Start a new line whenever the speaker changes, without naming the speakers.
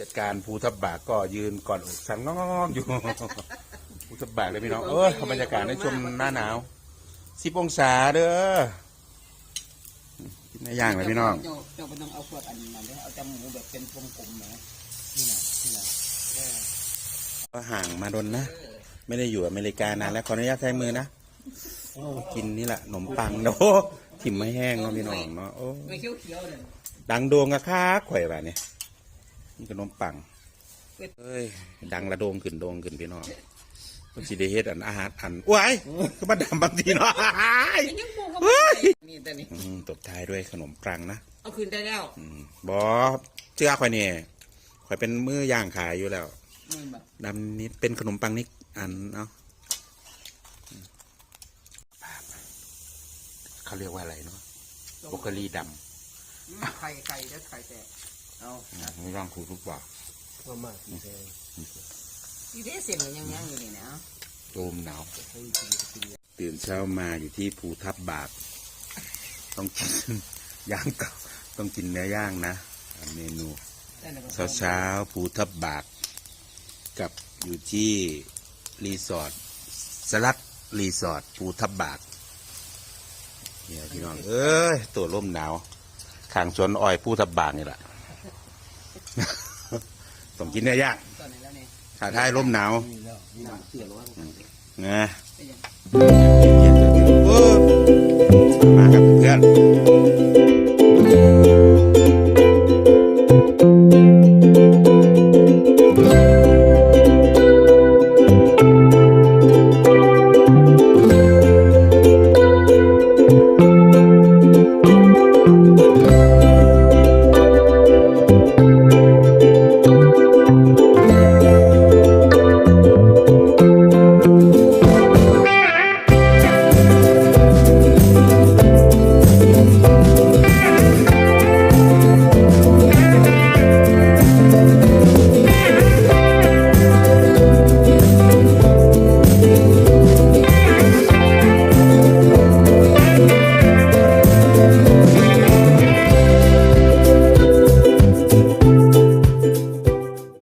จัดการภูทับบากก็ยืนก่อนอกสั่งน้องๆอยู่ ภูทับบากเลยพี่น้องเออบรรยากาศในช่วงหน้าหนาวสิบองศาเด้อกินในย่างเลยพี่น้อง
เจ้าเจ้าไม่ต้องเอาพวกอันนั้นเลยเอาแต่หมูแบบเป็นกลมๆนะนี่นะนี่นะ
ก็ห่างมาดนนะไม่ได้อยู่อเมริกานานแล้วขออนุญาตใช้มือนะโอ้กินนี่แหละขนมปังโอ้ถิ่มไม่แห้งเนาะพี่น้องเนาะโอ้
ไม่เขียวเขียวๆเลย
ดังโดงอะค้าข่อยแบบนี้ นี่ขนมปังเอ้ยดังระโดงขึ้นโดงขึ้นพี่น้องมันสิได้เฮ็ดอันอาหารอันว้ายคือมาดำบางทีเนาะ
ยังปูก็ไม่ได้นี่แต่นี่
อืมตบท้ายด้วยขนมปังนะ
เอาคืนได้แล้ว
อืมบอเชื่อข่อยเนี่ยข่อยเป็นมือย่างขายอยู่แล้ว
มึงแบบ
ดำนิดเป็นขนมปังนิดอันเนาะอืมเขาเรียกว่าอะไรเนาะโบกรีด
ไข่ไข่แล้วไข่แตก เอาำ
ไม่ร่างครูทุกว่า
ประมาณนี่ได้เสียงยังยังอยู่นี่นะ
โรมหนาวตื่นเช้ามาอยู่ที่ภูทับบากต้องกินย่างเก่าต้องกินเนื้อย่างนะ เมนูเช้าเช้าๆภูทับบากกับอยู่ที่รีสอร์ทสลัดรีสอร์ทภูทับบากเนี่ยพี่น้องเอ้ยตัวร่มหนาวขางสวนอ้อยภูทับบากนี่แหละ ต้องกินเนื้อย่าง
ตอนไหนแล้วเนี่ย
ขาท้ายร่มหนาว
นี่แล้วนี่หนังเสือร้อน
นะ
เป็นยัง
โอ้มากับเพื่อน